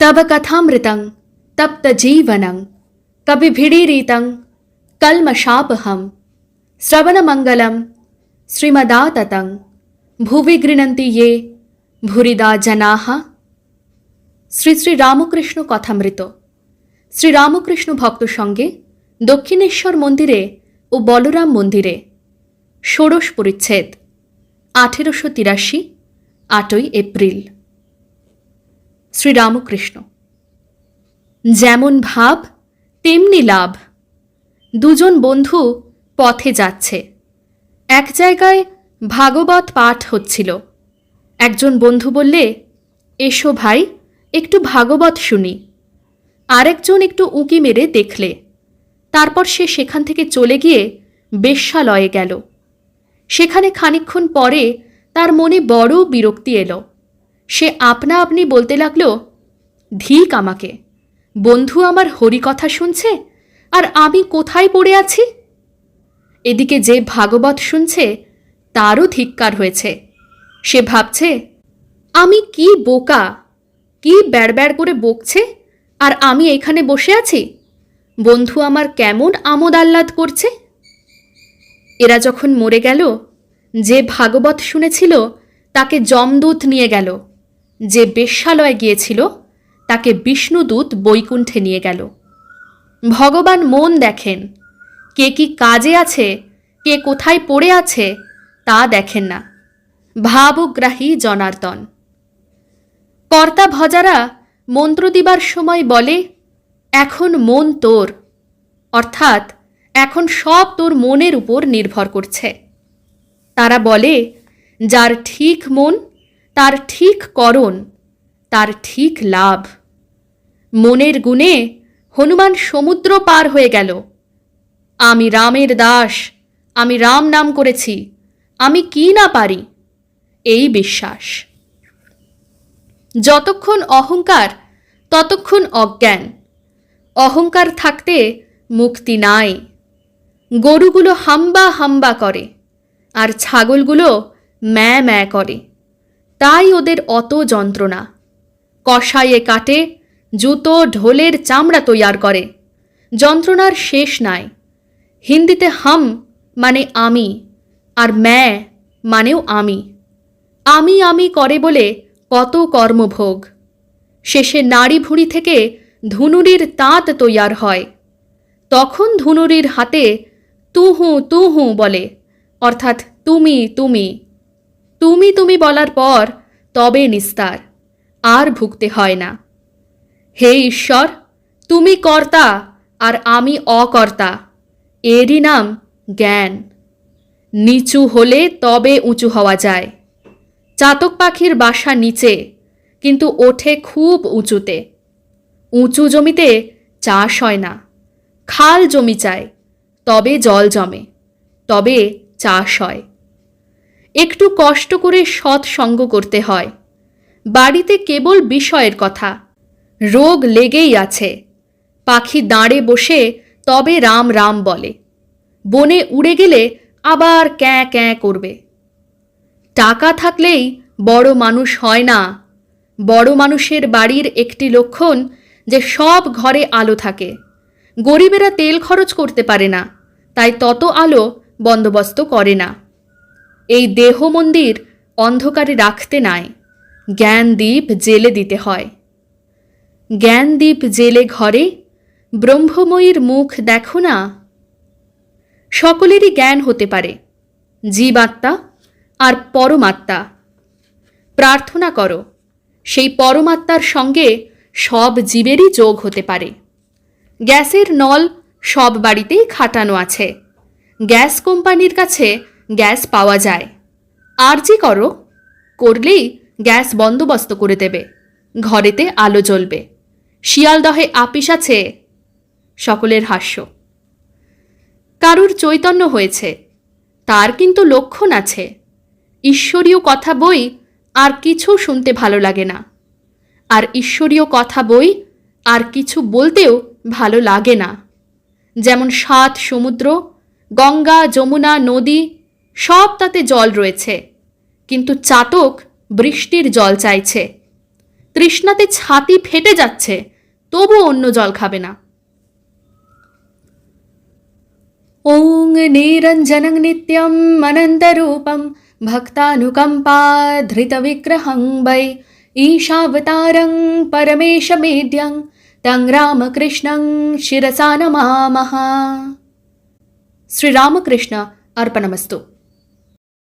तव कथामृतं तप्तजीवनं कविभिडीरितं कल्मषापहं श्रवणमङ्गलं श्रीमदाततं ভুবি গৃণন্তি ইয়ে ভুরিদা জনাহ শ্রী শ্রী রামকৃষ্ণ কথামৃত শ্রী রামকৃষ্ণ ভক্ত সঙ্গে দক্ষিণেশ্বর মন্দিরে ও বলরাম মন্দিরে ষোড়শ পরিচ্ছেদ আঠেরোশো তিরাশি আটই এপ্রিল শ্রীরামকৃষ্ণ। যেমন ভাব, তেমনি লাভ। দুজন বন্ধু পথে যাচ্ছে। এক জায়গায় ভাগবত পাঠ হচ্ছিল। একজন বন্ধু বললে, এসো ভাই, একটু ভাগবত শুনি। আরেকজন একটু উঁকি মেরে দেখলে। তারপর সে সেখান থেকে চলে গিয়ে বেশ্যালয়ে গেল। সেখানে খানিকক্ষণ পরে তার মনে বড় বিরক্তি এলো। সে আপনা আপনি বলতে লাগল, ধিক আমাকে। বন্ধু আমার হরিকথা শুনছে? আর আমি কোথায় পড়ে আছি? এদিকে যে ভাগবত শুনছে, তারও ধিক্কার হয়েছে। সে ভাবছে, আমি কি বোকা? কি ব্যাড় করে বকছে? আর আমি এখানে বসে আছি? বন্ধু আমার কেমন আমোদ আহ্লাদ করছে? এরা যখন মরে গেল, যে ভাগবত শুনেছিল, তাকে যমদূত নিয়ে গেল। যে বেশ্যালয়ে গিয়েছিল, তাকে বিষ্ণুদূত বৈকুণ্ঠে নিয়ে গেল। ভগবান মন দেখেন, কে কি কাজে আছে, কে কোথায় পড়ে আছে, তা দেখেন না। ভাবগ্রাহী জনার্দন। কর্তা ভজারা মন্ত্র দিবার সময় বলে, এখন মন তোর। অর্থাৎ, এখন সব তোর মনের উপর নির্ভর করছে। তারা বলে, যার ঠিক মন তার ঠিক করণ, তার ঠিক লাভ। মনের গুণে হনুমান সমুদ্র পার হয়ে গেল। আমি রামের দাস, আমি রাম নাম করেছি, আমি কি না পারি? এই বিশ্বাস। যতক্ষণ অহংকার, ততক্ষণ অজ্ঞান। অহংকার থাকতে মুক্তি নাই। গরুগুলো হাম্বা হাম্বা করে, আর ছাগলগুলো ম্যা ম্যা করে। তাই ওদের অত যন্ত্রণা। কষাইয়ে কাটে, জুতো, ঢোলের চামড়া তৈয়ার করে। যন্ত্রণার শেষ নাই। হিন্দিতে হাম মানে আমি আর ম্যা মানেও আমি। আমি আমি করে বলে কত কর্মভোগ। শেষে নাড়ি ভুঁড়ি থেকে ধুনুরির তাঁত তৈয়ার হয়। তখন ধুনুরির হাতে তুহু তুহু বলে, অর্থাৎ তুমি তুমি। তুমি তুমি বলার পর তবে নিস্তার, আর ভুগতে হয় না। হে ঈশ্বর, তুমি কর্তা, আর আমি অকর্তা, এরই নাম জ্ঞান। নিচু হলে তবে উঁচু হওয়া যায়। চাতক পাখির বাসা নিচে, কিন্তু ওঠে খুব উঁচুতে। উঁচু জমিতে চাষ হয় না। খাল জমি চায়, তবে জল জমে, তবে চাষ হয়। একটু কষ্ট করে সৎসঙ্গ করতে হয়। বাড়িতে কেবল বিষয়ের কথা। রোগ লেগেই আছে। পাখি দাঁড়ে বসে তবে রাম রাম বলে। বনে উড়ে গেলে আবার ক্যাঁ ক্যাঁ করবে। টাকা থাকলেই বড় মানুষ হয় না। বড় মানুষের বাড়ির একটি লক্ষণ যে সব ঘরে আলো থাকে। গরিবেরা তেল খরচ করতে পারে না, তাই তত আলো বন্দোবস্ত করে না। এই দেহ মন্দির অন্ধকারে রাখতে নাই। জ্ঞানদীপ জেলে দিতে হয়। জ্ঞানদীপ জেলে ঘরে ব্রহ্মময়ীর মুখ দেখো না। সকলেরই জ্ঞান হতে পারে, জীবাত্মা আর পরমাত্মা। প্রার্থনা করো, সেই পরমাত্মার সঙ্গে সব জীবেরই যোগ হতে পারে। গ্যাসের নল সব বাড়িতেই খাটানো আছে। গ্যাস কোম্পানির কাছে গ্যাস পাওয়া যায়। আরজি করো, করলেই গ্যাস বন্দোবস্ত করে দেবে। ঘরেতে আলো জ্বলবে। শিয়ালদহে আপিস আছে। সকলের হাস্য। কারুর চৈতন্য হয়েছে, তার কিন্তু লক্ষণ আছে। ঈশ্বরীয় কথা বই আর কিছু শুনতে ভালো লাগে না। আর ঈশ্বরীয় কথা বই আর কিছু বলতেও ভালো লাগে না। যেমন সাত সমুদ্র, গঙ্গা, যমুনা, নদী সব তাতে জল রয়েছে কিন্তু চাতক বৃষ্টির জল চাইছে তৃষ্ণাতে ছাতি ফেটে যাচ্ছে তবু অন্য জল খাবে না ॐ निरञ्जनं नित्यम् अनन्तरूपं भक्तानुकम्पाधृतविग्रहं वै ईशावतारं परमेशमेड्यं तं रामकृष्णं शिरसा नमामः श्रीरामकृष्ण अर्पणमस्तु